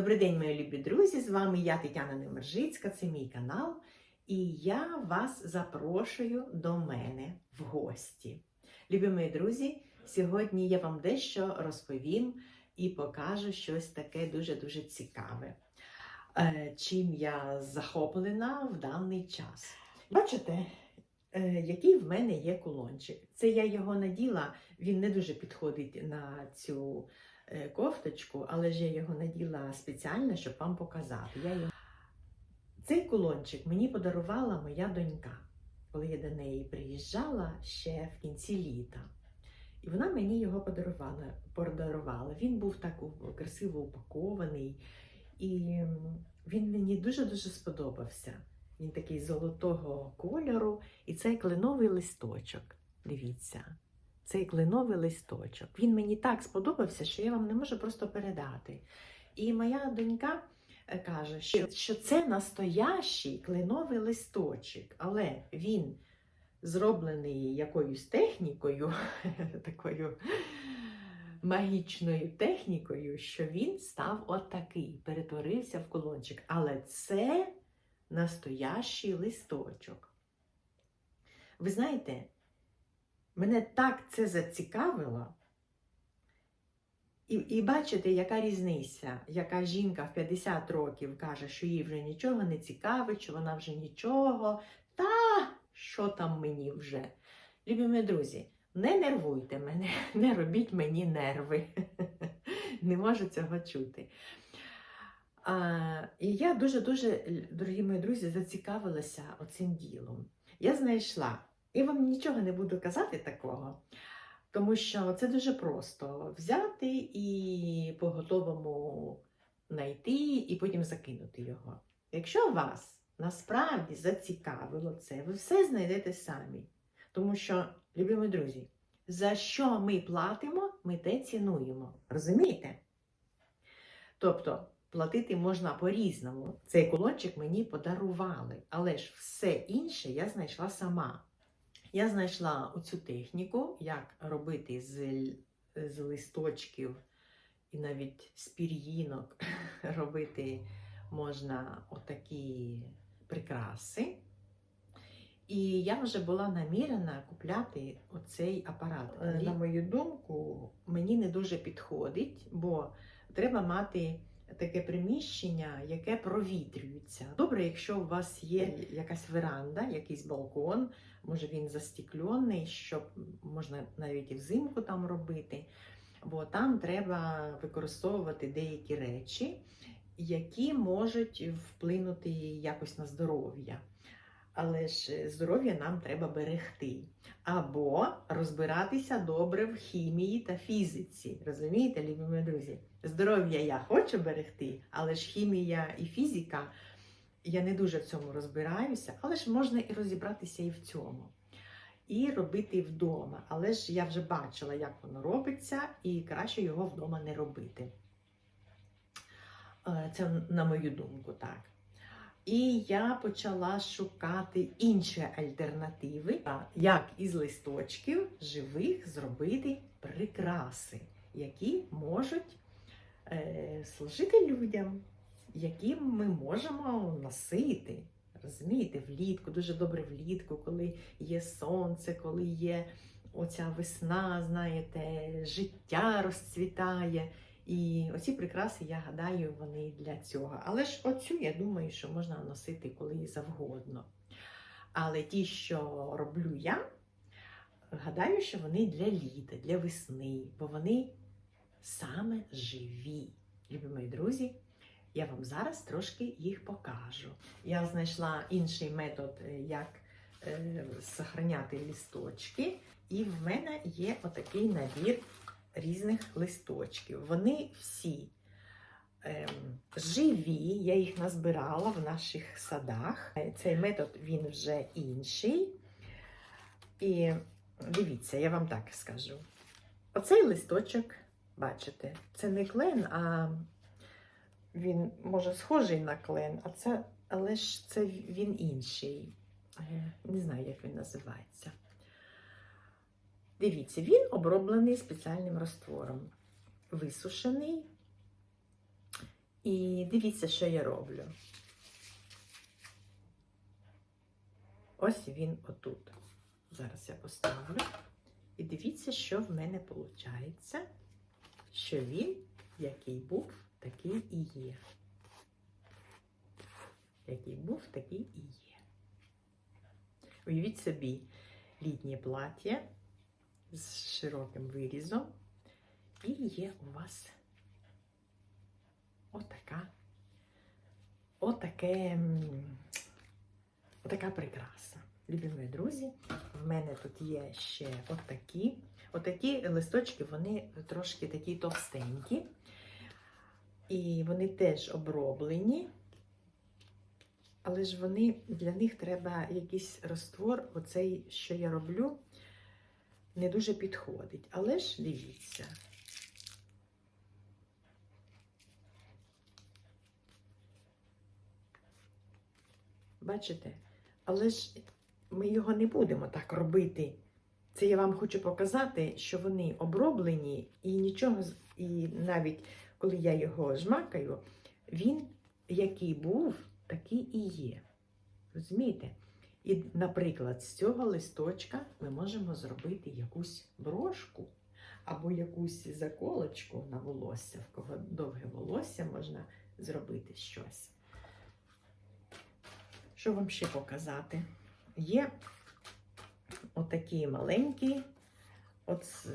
Добрий день, мої любі друзі! З вами я, Тетяна Немержицька, це мій канал, і я вас запрошую до мене в гості. Любі мої друзі, сьогодні я вам дещо розповім і покажу щось таке дуже-дуже цікаве, е, чим я захоплена в даний час. Бачите, е, який в мене є кулончик. Це я його наділа, він не дуже підходить на цю кофточку, але ж я його наділа спеціально, щоб вам показати. Я його... Цей кулончик мені подарувала моя донька, коли я до неї приїжджала ще в кінці літа. І вона мені його подарувала. подарувала. Він був так красиво упакований, і він мені дуже-дуже сподобався. Він такий золотого кольору, і цей кленовий листочок. Дивіться, цей кленовий листочок. Він мені так сподобався, що я вам не можу просто передати. І моя донька е, каже, що, що це настоящий кленовий листочок, але він зроблений якоюсь технікою, такою магічною технікою, що він став отакий, перетворився в колончик. Але це настоящий листочок. Ви знаєте, мене так це зацікавило. І, і бачите, яка різниця, яка жінка в 50 років каже, що їй вже нічого не цікавить, що вона вже нічого. Та що там мені вже? Любі мої друзі, не нервуйте мене, не робіть мені нерви. Не можу цього чути. А, і я дуже-дуже, дорогі мої друзі, зацікавилася оцим ділом. Я знайшла, і вам нічого не буду казати такого, тому що це дуже просто взяти і по готовому знайти, і потім закинути його. Якщо вас насправді зацікавило це, ви все знайдете самі. Тому що, любі мої друзі, за що ми платимо, ми те цінуємо. Розумієте? Тобто, платити можна по-різному. Цей кулончик мені подарували, але ж все інше я знайшла сама. Я знайшла оцю техніку, як робити з, з листочків і навіть з пір'їнок робити можна отакі прикраси. І я вже була намірена купляти оцей апарат. Е, На мою думку, мені не дуже підходить, бо треба мати таке приміщення, яке провітрюється. Добре, якщо у вас є якась веранда, якийсь балкон, може він застіклений, щоб можна навіть і взимку там робити. Бо там треба використовувати деякі речі, які можуть вплинути якось на здоров'я. Але ж здоров'я нам треба берегти. Або розбиратися добре в хімії та фізиці. Розумієте, любі мої друзі? Здоров'я я хочу берегти, але ж хімія і фізика, я не дуже в цьому розбираюся, але ж можна і розібратися і в цьому. І робити вдома. Але ж я вже бачила, як воно робиться, і краще його вдома не робити. Е, Це на мою думку, так. І я почала шукати інші альтернативи, як із листочків живих зробити прикраси, які можуть е, служити людям, які ми можемо носити. Розумієте, влітку, дуже добре влітку, коли є сонце, коли є оця весна, знаєте, життя розцвітає. І оці прикраси, я гадаю, вони для цього. Але ж оцю, я думаю, що можна носити коли завгодно. Але ті, що роблю я, гадаю, що вони для літа, для весни, бо вони саме живі. Любі мої друзі, я вам зараз трошки їх покажу. Я знайшла інший метод, е, як е, зберігати лісточки, і в мене є отакий набір різних листочків. Вони всі ем, живі, я їх назбирала в наших садах. Цей метод він вже інший. І дивіться, я вам так скажу. Оцей листочок, бачите, це не клен, а він може схожий на клен, а це, але ж це він інший. Не знаю, як він називається. Дивіться, він оброблений спеціальним раствором, висушений І дивіться, що я роблю. Ось він отут. Зараз я поставлю. І дивіться, що в мене виходить, що він, який був, такий і є. Який був, такий і є. Уявіть собі літнє плаття з широким вирізом. І є у вас отака, отаке, отака прикраса. Любі друзі, в мене тут є ще отакі. Отакі листочки, вони трошки такі товстенькі. І вони теж оброблені. Але ж вони, для них треба якийсь розтвор, оцей, що я роблю, не дуже підходить. Але ж дивіться. Бачите? Але ж ми його не будемо так робити. Це я вам хочу показати, що вони оброблені, і нічого, і навіть коли я його жмакаю, він який був, такий і є. Розумієте? І, наприклад, з цього листочка ми можемо зробити якусь брошку або якусь заколочку на волосся. В кого довге волосся можна зробити щось. Що вам ще показати? Є отакі маленькі, от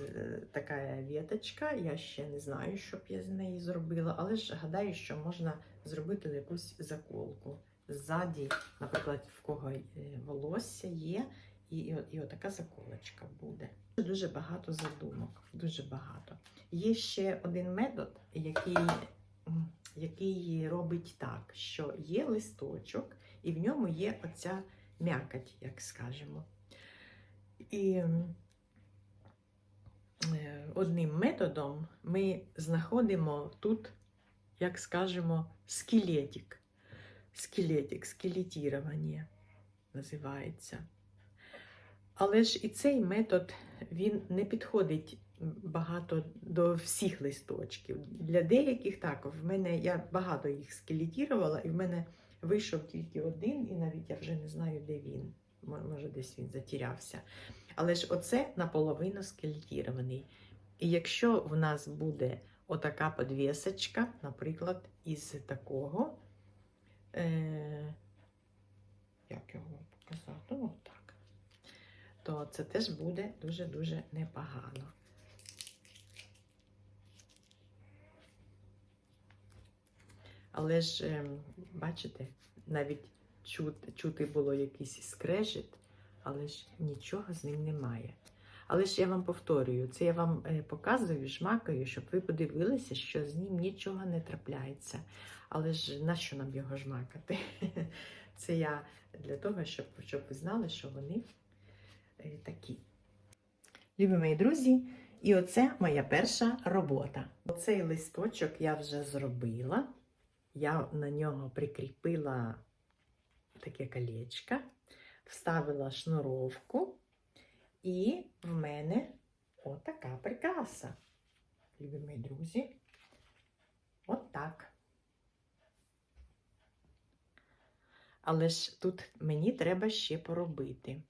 така віточка. Я ще не знаю, що б я з неї зробила, але ж гадаю, що можна зробити якусь заколку. Ззаді, наприклад, в кого е, волосся є, і, і, і отака заколочка буде. Дуже багато задумок, дуже багато. Є ще один метод, який, який робить так, що є листочок, і в ньому є оця м'якоть, як скажемо. І е, одним методом ми знаходимо тут, як скажемо, скелетик. Скелетик, скелетірування називається. Але ж і цей метод він не підходить багато до всіх листочків. Для деяких так, в мене я багато їх скелетірувала, і в мене вийшов тільки один, і навіть я вже не знаю, де він. Може, десь він затірявся. Але ж оце наполовину скелетірований. І якщо в нас буде отака подвісочка, наприклад, із такого, е, як його показати? Ну, так, то це теж буде дуже-дуже непогано. Але ж, ем, бачите, навіть чути, чути було якийсь скрежет, але ж нічого з ним немає. Але ж я вам повторюю, це я вам е, показую, жмакаю, щоб ви подивилися, що з ним нічого не трапляється. Але ж нащо нам його жмакати? Це я для того, щоб, щоб ви знали, що вони е, такі. Любі мої друзі, і оце моя перша робота. Оцей листочок я вже зробила. Я на нього прикріпила таке колечко, вставила шнуровку, і в мене отака прикраса. Любі мої друзі. Так. Але ж тут мені треба ще поробити.